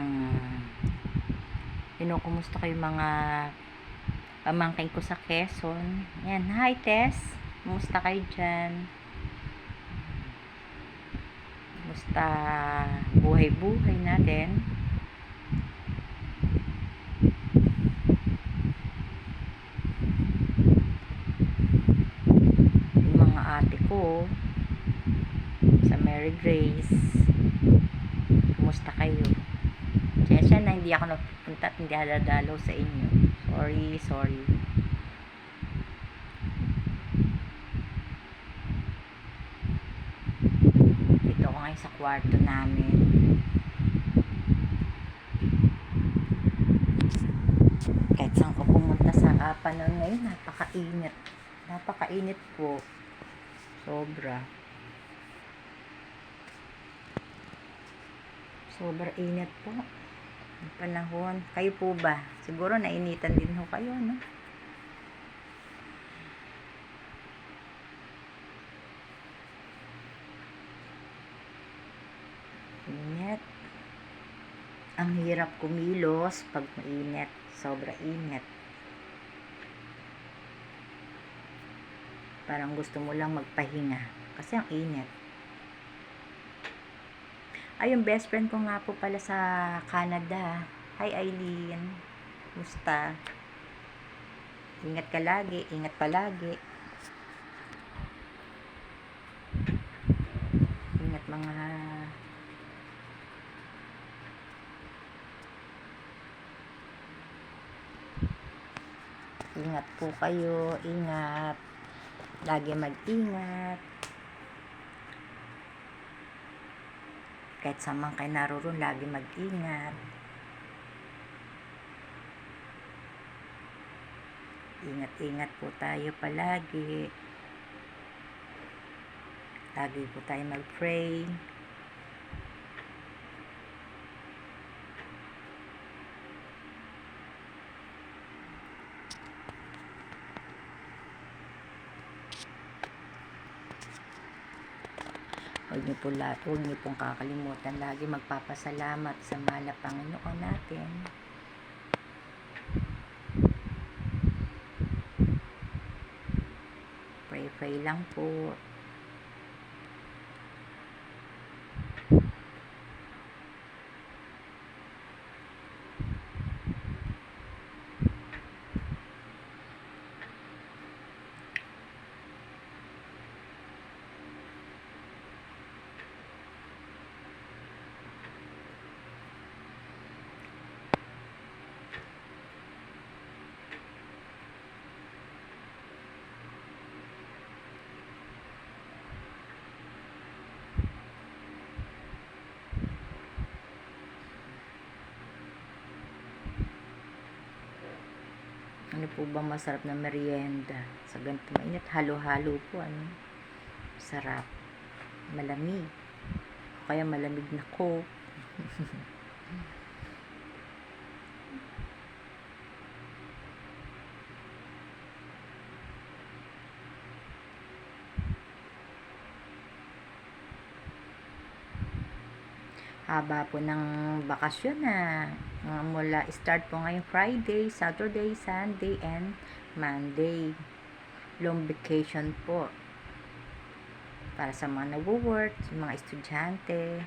Hmm. Kinukumusta ko yung mga pamangkin ko sa Quezon. Yan. Hi, Tess. Kumusta kayo dyan? Kumusta buhay-buhay natin? Yung mga ate ko sa Mary Grace. Kumusta kayo? Kaya na hindi ako napupunta at hindi dadalaw sa inyo. Sorry, sorry. Dito ako ngayon sa kwarto namin. Kahit saan ko pumunta sa panahon ngayon, napakainit. Napakainit po. Sobra. Sobra init po. Panahon. Kayo po ba? Siguro nainitan din ho kayo, no? Init. Ang hirap kumilos pag mainit. Sobra init. Parang gusto mo lang magpahinga. Kasi ang init. Ay, best friend ko nga po pala sa Canada. Hi, Eileen. Musta? Ingat ka lagi. Ingat palagi. Ingat mga Ingat po kayo. Ingat. Lagi mag-ingat. Kahit sa man kayo naroon, lagi mag-ingat. Ingat-ingat po tayo palagi. Lagi po tayo mag-pray. Huwag niyo po lahat, huwag niyo pong kakalimutan lagi magpapasalamat sa mahal Panginoon natin. Pray, pray lang po. Ano po ba masarap na merienda? Sa ganito mainit, halo-halo po, ano? Sarap. Malamig. O kaya malamig na coke. haba po ng bakasyon na uh, mula start po ngayong Friday, Saturday, Sunday, and Monday. Long vacation po. Para sa mga nagwo-work, mga estudyante